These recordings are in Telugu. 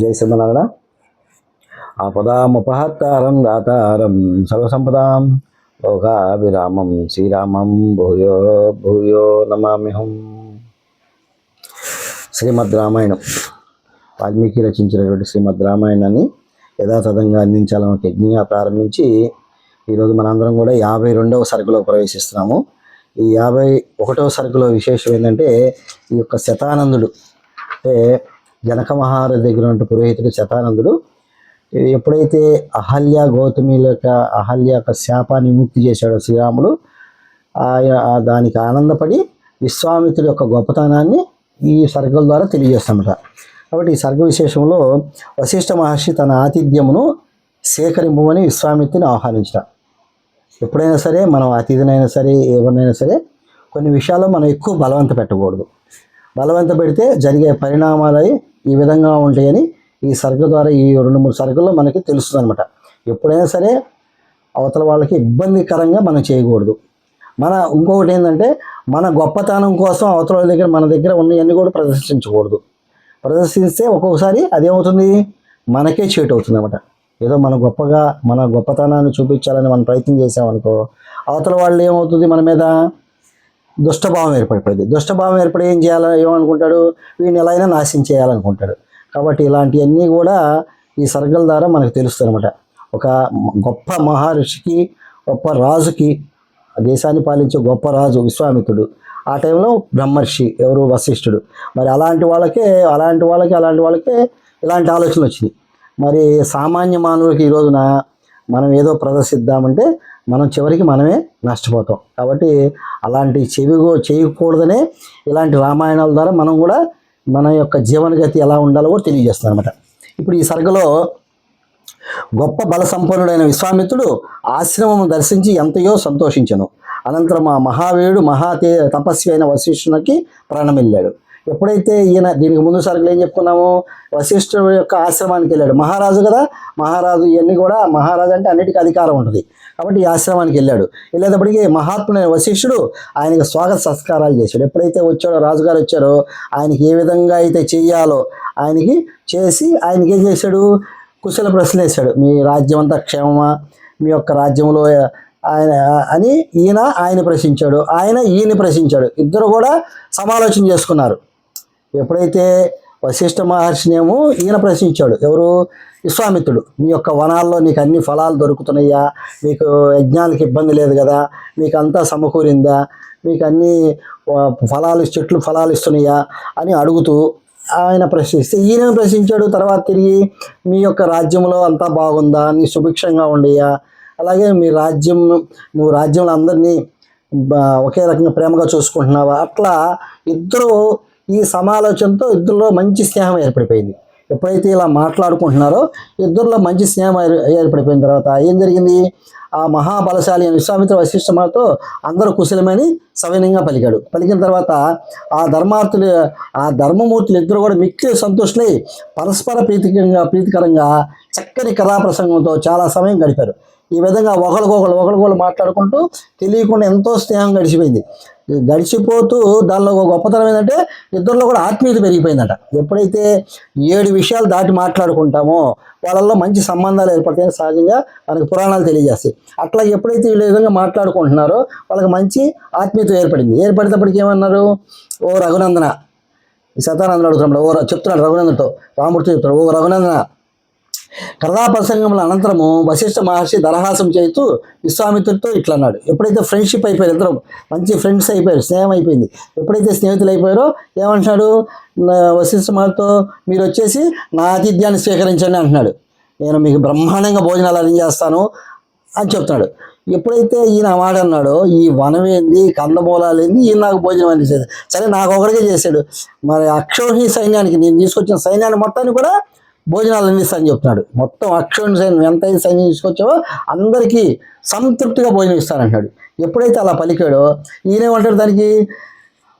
జై సింహనారాయణ ఆపదాముపహత్తారం దాతారం సర్వసంపదాం లోకాభిరామం శ్రీరామం భూయో భూయో నమామిహం శ్రీమద్ రామాయణం. వాల్మీకి రచించినటువంటి శ్రీమద్ రామాయణాన్ని యథాతథంగా అందించాలని ఒక యజ్ఞంగా ప్రారంభించి ఈరోజు మనందరం కూడా యాభై రెండవ సరుకులో ప్రవేశిస్తున్నాము. ఈ యాభై ఒకటవ సరుకులో విశేషం ఏంటంటే ఈ యొక్క శతానందుడు అంటే జనక మహారాజు దగ్గర ఉన్న పురోహితుడు శతానందుడు. ఎప్పుడైతే అహల్య గౌతమిల యొక్క అహల్య యొక్క శాపాన్ని ముక్తి చేశాడో శ్రీరాముడు ఆయన దానికి ఆనందపడి విశ్వామిత్రుడి యొక్క గొప్పతనాన్ని ఈ సర్గల ద్వారా తెలియజేస్తామట కాబట్టి ఈ సర్గ విశేషంలో వశిష్ఠ మహర్షి తన ఆతిథ్యమును సేకరింపమని విశ్వామిత్రుని ఆహ్వానించట. ఎప్పుడైనా సరే మనం అతిథినైనా సరే ఎవరినైనా సరే కొన్ని విషయాల్లో మనం ఎక్కువ బలవంత పెట్టకూడదు. బలవంత పెడితే జరిగే పరిణామాలై ఈ విధంగా ఉంటాయని ఈ సరుకు ద్వారా ఈ రెండు మూడు సరుకులు మనకి తెలుస్తుంది అనమాట ఎప్పుడైనా సరే అవతల వాళ్ళకి ఇబ్బందికరంగా మనం చేయకూడదు. మన ఇంకొకటి ఏంటంటే మన గొప్పతనం కోసం అవతల వాళ్ళ దగ్గర మన దగ్గర ఉన్నవన్నీ కూడా ప్రదర్శించకూడదు. ప్రదర్శిస్తే ఒక్కొక్కసారి అదేమవుతుంది? మనకే చేటు అవుతుంది అనమాట ఏదో మన గొప్పగా మన గొప్పతనాన్ని చూపించాలని మనం ప్రయత్నం చేసామనుకో అవతల వాళ్ళు ఏమవుతుంది మన మీద? దుష్టభావం ఏర్పడిపోయింది. దుష్టభావం ఏర్పడి ఏం చేయాలని ఏమనుకుంటాడు? వీడిని ఎలా అయినా నాశనం చేయాలనుకుంటాడు. కాబట్టి ఇలాంటివన్నీ కూడా ఈ సర్గల ద్వారా మనకు తెలుస్తుంది అనమాట ఒక గొప్ప మహర్షికి గొప్ప రాజుకి దేశాన్ని పాలించే గొప్ప రాజు విశ్వామిత్రుడు. ఆ టైంలో బ్రహ్మర్షి ఎవరు? వశిష్ఠుడు. మరి అలాంటి వాళ్ళకే అలాంటి వాళ్ళకి అలాంటి వాళ్ళకే ఇలాంటి ఆలోచనలు వచ్చింది మరి సామాన్య మానవులకి ఈ రోజున మనం ఏదో ప్రదర్శిద్దామంటే మనం చివరికి మనమే నష్టపోతాం. కాబట్టి అలాంటి చెవిగో చేయకూడదనే ఇలాంటి రామాయణాల ద్వారా మనం కూడా మన యొక్క జీవనగతి ఎలా ఉండాలో కూడా తెలియజేస్తాం అనమాట ఇప్పుడు ఈ సరుకులో గొప్ప బల సంపన్నుడైన విశ్వామిత్రుడు ఆశ్రమం దర్శించి ఎంతయో సంతోషించను. అనంతరం ఆ మహావీరుడు మహాతే తపస్వి అయిన వశిష్ఠునికి ప్రాణమిల్లాడు. ఎప్పుడైతే ఈయన దీనికి ముందు సరుకులు ఏం చెప్పుకున్నాము వశిష్ఠుడు యొక్క ఆశ్రమానికి వెళ్ళాడు. మహారాజు కదా? మహారాజు ఇవన్నీ కూడా మహారాజు అంటే అన్నిటికీ అధికారం ఉంటుంది. కాబట్టి ఈ ఆశ్రమానికి వెళ్ళాడు. వెళ్ళేటప్పటికి మహాత్ముడైన వశిష్ఠుడు ఆయనకి స్వాగత సత్కారాలు చేశాడు. ఎప్పుడైతే వచ్చాడో రాజుగారు వచ్చారో ఆయనకి ఏ విధంగా అయితే చేయాలో ఆయనకి చేసి ఆయనకి ఏం చేశాడు? కుశల ప్రశ్న వేశాడు. మీ రాజ్యం అంతా క్షేమమా? మీ యొక్క రాజ్యంలో ఆయన అని ఈయన ఆయన ప్రశ్నించాడు. ఆయన ఈయన ప్రశ్నించాడు. ఇద్దరు కూడా సమాలోచన చేసుకున్నారు. ఎప్పుడైతే వశిష్ఠ మహర్షినేమో ఈయన ప్రశ్నించాడు ఎవరు? విశ్వామిత్రుడు. మీ యొక్క వనాల్లో నీకు అన్ని ఫలాలు దొరుకుతున్నాయా మీకు యజ్ఞానికి ఇబ్బంది లేదు కదా మీకు అంతా సమకూరిందా మీకు అన్ని ఫలాలు చెట్లు ఫలాలు ఇస్తున్నాయా అని అడుగుతూ ఆయన ప్రశ్నిస్తే ఈయన ప్రశ్నించాడు? తర్వాత తిరిగి మీ యొక్క రాజ్యంలో అంతా బాగుందా నీ సుభిక్షంగా ఉండయా? అలాగే మీ రాజ్యం నువ్వు రాజ్యంలో అందరినీ ఒకే రకంగా ప్రేమగా చూసుకుంటున్నావా? అట్లా ఇద్దరు ఈ సమాలోచనతో ఇద్దరిలో మంచి స్నేహం ఏర్పడిపోయింది. ఎప్పుడైతే ఇలా మాట్లాడుకుంటున్నారో ఇద్దరిలో మంచి స్నేహం ఏర్పడిపోయిన తర్వాత ఏం జరిగింది? ఆ మహాబలశాలి అయిన విశ్వామిత్ర వశిష్ఠమాతో అందరూ కుశలమని సవినయంగా పలికాడు. పలికిన తర్వాత ఆ ధర్మార్థులు ఆ ధర్మమూర్తులు ఇద్దరు కూడా మిక్కిలి సంతోషులై పరస్పర ప్రీతికరంగా ప్రీతికరంగా చక్కని కథాప్రసంగంతో చాలా సమయం గడిపారు. ఈ విధంగా ఒకరికొకరు ఒకరికొకరు మాట్లాడుకుంటూ తెలియకుండా ఎంతో స్నేహం గడిచిపోయింది. గడిచిపోతూ దానిలో ఒక గొప్పతనం ఏంటంటే ఇద్దరిలో కూడా ఆత్మీయత పెరిగిపోయిందట. ఎప్పుడైతే ఏడు విషయాలు దాటి మాట్లాడుకుంటామో వాళ్ళల్లో మంచి సంబంధాలు ఏర్పడతాయని సహజంగా మనకు పురాణాలు తెలియజేస్తాయి. అట్లా ఎప్పుడైతే వీళ్ళు ఈ విధంగా మాట్లాడుకుంటున్నారో వాళ్ళకి మంచి ఆత్మీయత ఏర్పడింది. ఏర్పడేటప్పటికి ఏమన్నారు? ఓ రఘునందన. శతానందన అడుగుతున్నాడు ఓ చెప్తున్నాడు రఘునందనతో రామూర్తి చెప్తున్నాడు ఓ రఘునందన. కథాప్రసంగముల అనంతరము వశిష్ఠ మహర్షి దరహాసం చేస్తూ విశ్వామిత్రుడితో ఇట్లా అన్నాడు ఎప్పుడైతే ఫ్రెండ్షిప్ అయిపోయారు ఇద్దరు మంచి ఫ్రెండ్స్ అయిపోయారు స్నేహం అయిపోయింది. ఎప్పుడైతే స్నేహితులు అయిపోయారో ఏమంటున్నాడు? వశిష్ఠ మహర్తో మీరు వచ్చేసి నా ఆతిథ్యాన్ని స్వీకరించండి అంటున్నాడు. నేను మీకు బ్రహ్మాండంగా భోజనాలు అరేంజ్ చేస్తాను అని చెప్తున్నాడు. ఎప్పుడైతే ఈయన మాట అన్నాడో ఈ వనమేంది ఏంది? కందమూలాలు ఏంది? ఈయన నాకు భోజనం అందించేది. సరే నాకు ఒకరికే చేశాడు. మరి అక్షోహి సైన్యానికి నేను తీసుకొచ్చిన సైన్యాన్ని మొత్తాన్ని కూడా భోజనాలు అందిస్తానని చెప్తున్నాడు. మొత్తం అక్షోహి సైన్యం ఎంత సైన్యం తీసుకొచ్చావో అందరికీ సంతృప్తిగా భోజనం ఇస్తానంటాడు ఎప్పుడైతే అలా పలికాడో ఈయనేమంటాడు దానికి?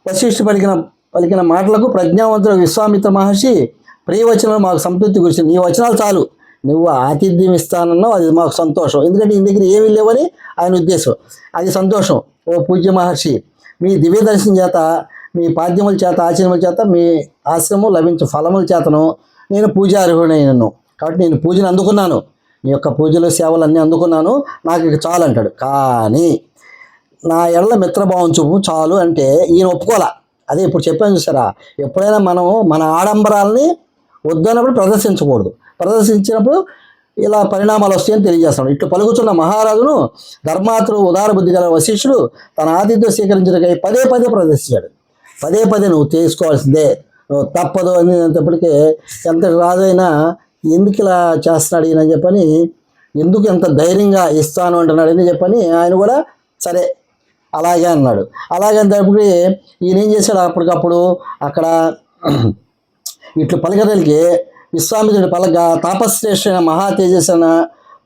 వశిష్ఠు పలికిన పలికిన మాటలకు ప్రజ్ఞావంతుడు విశ్వామిత్ర మహర్షి ప్రియవచనం మాకు సంతృప్తి గురించి నీ వచనాలు చాలు. నువ్వు ఆతిథ్యం ఇస్తానన్నావు అది మాకు సంతోషం. ఎందుకంటే నీ దగ్గర ఏమీ లేవని ఆయన ఉద్దేశం. అది సంతోషం. ఓ పూజ్య మహర్షి మీ దివ్య దర్శనం చేత మీ పాద్యముల చేత ఆచరణముల చేత మీ ఆశ్రమం లభించు ఫలముల చేతను నేను పూజ అర్హుడైనను కాబట్టి నేను పూజను అందుకున్నాను. నీ యొక్క పూజలు సేవలు అన్నీ అందుకున్నాను. నాకు ఇక చాలు అంటాడు. కానీ నా ఎడల మిత్రభావం చూపు చాలు అంటే ఈయన ఒప్పుకోలే. అదే ఇప్పుడు చెప్పాను చూసారా? ఎప్పుడైనా మనం మన ఆడంబరాలని వద్దన్నప్పుడు ప్రదర్శించకూడదు. ప్రదర్శించినప్పుడు ఇలా పరిణామాలు వస్తాయని తెలియజేస్తాడు. ఇట్లు పలుకుతున్న మహారాజును ధర్మాతుడు ఉదార బుద్ధి గల వశిష్ఠుడు తన ఆతిథ్యం స్వీకరించడానికి పదే పదే ప్రదర్శించాడు. పదే పదే నువ్వు తీసుకోవాల్సిందే తప్పదు అనేటప్పటికే ఎంత రాజైనా ఎందుకు ఇలా చేస్తున్నాడు ఈయన చెప్పని ఎందుకు ఎంత ధైర్యంగా ఇస్తాను అంటున్నాడు అని చెప్పని ఆయన కూడా సరే అలాగే అన్నాడు. అలాగే అనేటప్పుడు ఈయన ఏం చేశాడు అప్పటికప్పుడు అక్కడ ఇట్లు పలకదలికి విశ్వామిత్రుడు పలక తాపశ్రేష్ఠైన మహా తేజస్సైన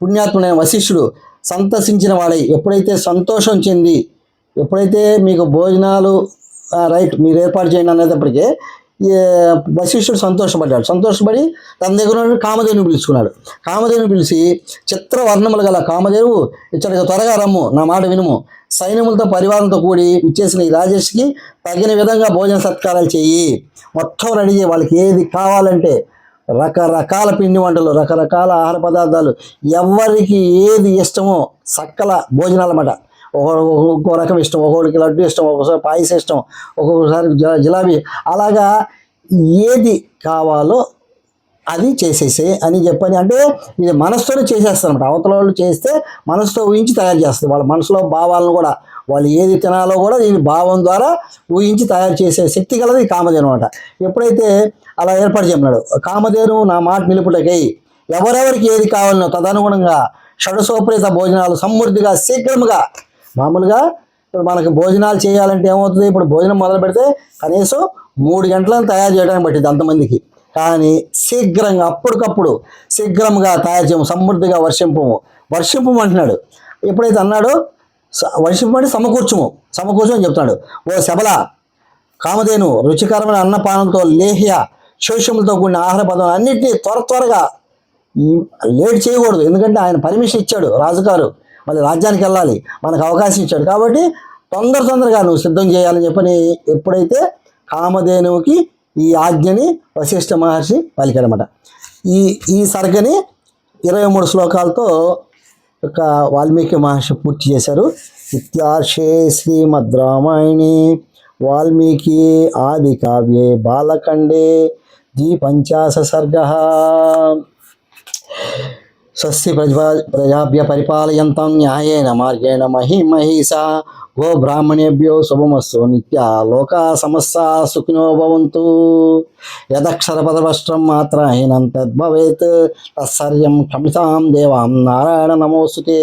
పుణ్యాత్ముడైన వశిష్ఠుడు సంతసించిన వాడై ఎప్పుడైతే సంతోషం చెంది ఎప్పుడైతే మీకు భోజనాలు రైట్ మీరు ఏర్పాటు చేయండి అనేటప్పటికీ వశిష్ఠుడు సంతోషపడ్డాడు. సంతోషపడి తన దగ్గర ఉన్న కామధేను పిలుచుకున్నాడు. కామధేను పిలిచి చిత్ర వర్ణములు గల కామధేను ఇచ్చడికి త్వరగా రమ్ము నా మాట వినుము. సైన్యములతో పరివారంతో కూడి ఇచ్చేసిన ఈ రాజేష్కి తగిన విధంగా భోజన సత్కారాలు చేయి. మొత్తం రెడీ చేయి. వాళ్ళకి ఏది కావాలంటే రకరకాల పిండి వంటలు రకరకాల ఆహార పదార్థాలు ఎవరికి ఏది ఇష్టమో సకల భోజనాలు అన్నమాట. ఒక్కో రకం ఇష్టం ఒక్కొక్కరికి లడ్డు ఇష్టం ఒక్కొక్కసారి పాయసం ఇష్టం ఒక్కొక్కసారి జిలాబీ. అలాగా ఏది కావాలో అది చేసేసే అని చెప్పని అంటే ఇది మనసుతోనే చేసేస్తారనమాట అవతల వాళ్ళు చేస్తే మనసుతో ఊహించి తయారు చేస్తుంది వాళ్ళ మనసులో భావాలను కూడా వాళ్ళు ఏది తినాలో కూడా దీని భావం ద్వారా ఊహించి తయారు చేసే శక్తి కలది కామధేను అనమాట ఎప్పుడైతే అలా ఏర్పాటు చేయమన్నాడు కామధేను నా మాట నిలుపుటకై ఎవరెవరికి ఏది కావాలనో తదనుగుణంగా షడసోపరిత భోజనాలు సమృద్ధిగా శీఘ్రముగా మామూలుగా ఇప్పుడు మనకి భోజనాలు చేయాలంటే ఏమవుతుంది? ఇప్పుడు భోజనం మొదలు పెడితే కనీసం మూడు గంటలను తయారు చేయడానికి పట్టింది అంతమందికి. కానీ శీఘ్రంగా అప్పటికప్పుడు శీఘ్రంగా తయారు చేయము సమృద్ధిగా వర్షింపము. వర్షింపము అంటున్నాడు. ఎప్పుడైతే అన్నాడో స- అంటే సమకూర్చము. సమకూర్చు అని చెప్తున్నాడు. ఓ శబల కామధేను రుచికరమైన అన్నపానంతో లేహ్య శోషములతో కూడిన ఆహార పదార్థాలు అన్నింటినీ త్వర త్వరగా లేట్ చేయకూడదు. ఎందుకంటే ఆయన పర్మిషన్ ఇచ్చాడు రాజుగారు. మళ్ళీ రాజ్యానికి వెళ్ళాలి. మనకు అవకాశం ఇచ్చాడు. కాబట్టి తొందర తొందరగా నువ్వు సిద్ధం చేయాలని చెప్పని ఎప్పుడైతే కామధేనువుకి ఈ ఆజ్ఞని వశిష్ఠ మహర్షి పలికాడనమాట ఈ ఈ సర్గని ఇరవై మూడు శ్లోకాలతో ఒక వాల్మీకి మహర్షి పూర్తి చేశారు. ఇత్యార్షే శ్రీమద్ రామాయణి వాల్మీకి ఆది కావ్యే బాలకండే. ద్విపంచాశ సర్గ. స్వస్తి ప్రజా ప్రజాభ్య పరిపాలయంతం న్యాయేన మార్గేణ మహి మహిషా గో బ్రాహ్మణేభ్యో శుభమస్సు నిత్య లోకా సమస్త సుఖినో భవంతు. యదక్షరపదవస్త్రం మాత్రహీనం తద్భవేత్ తత్సర్యం క్షమితాం దేవాం నారాయణ నమోస్తుతే.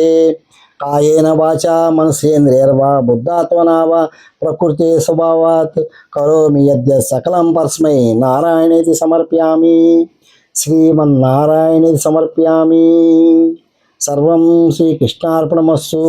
కాయేన వాచా మనసేంద్రియర్వా బుద్ధాత్మనా వా ప్రకృతి స్వభావాత్. కరోమి యద్య సకలం పరస్మై నారాయణేతి సమర్పయామి. శ్రీమన్నారాయణ సమర్ప్యామి. సర్వం శ్రీకృష్ణార్పణమస్సు